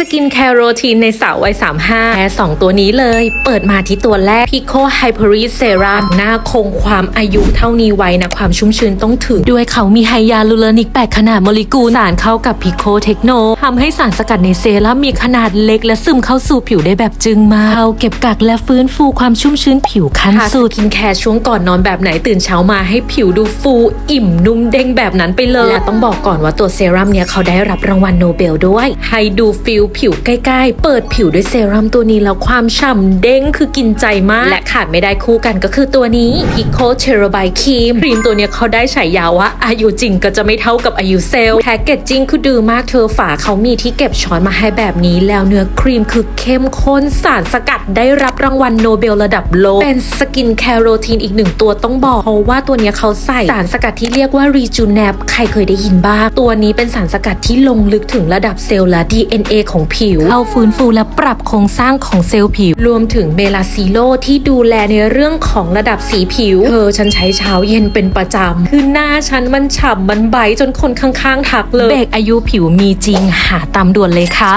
สกินแคร์โรทีนในสาววัย 35แค่2ตัวนี้เลย เปิดมาที่ตัวแรก Pico Hyperis Serum หน้าคงความอายุเท่านี้ไว้นะ ความชุ่มชื้นต้องถึง ด้วยเขามีไฮยาลูโรนิก8ขนาดโมเลกุล สารเข้ากับ Pico Techno ทำให้สารสกัดในเซรั่มมีขนาดเล็กและซึมเข้าสู่ผิวได้แบบจึงมากเขาเก็บกักและฟื้นฟูความชุ่มชื้นผิวขั้นสุดสกินแคร์ช่วงก่อนนอนแบบไหนตื่นเช้ามาให้ผิวดูฟูอิ่มนุ่มเด้งแบบนั้นไปเลยและต้องบอกก่อนว่าตัวเซรั่มเนี่ยเขาได้รับรางวัลโนเบลด้วยให้ดูฟิลผิวใกล้ๆ เปิดผิวด้วยเซรั่มตัวนี้แล้วความฉ่ำเด้งคือกินใจมาก และขาดไม่ได้คู่กันก็คือตัวนี้ Pico c h e r b i c r e a m ครีมตัวนี้เขาได้ฉายาว่าอายุจริงก็จะไม่เท่ากับอายุเซลล์แพคเกจจิ้งคือดือมากเธอฝาเขามีที่เก็บช้อนมาให้แบบนี้ แล้วเนื้อครีมคือเข้มข้นสารสกัดได้รับรางวัลโนเบลระดับโลก เป็นสกินแคร์โรทีนอีกหนึ่งตัวต้องบอกเพราะว่าตัวนี้เขาใส่สารสกัดที่เรียกว่า Rejuvenap ใครเคยได้ยินบ้าง ตัวนี้เป็นสารสกัดที่ลงลึกถึงระดับเซลล์และ DNA ของผิวเข้าฟื้นฟูและปรับโครงสร้างของเซลล์ผิว รวมถึงเมลาซิโลที่ดูแลในเรื่องของระดับสีผิว เธอฉันใช้เช้าเย็นเป็นประจำ คือหน้าฉันมันฉ่ำมันใบจนคนข้างๆทักเลย เบรกอายุผิวมีจริงหาตามด่วนเลยค่ะ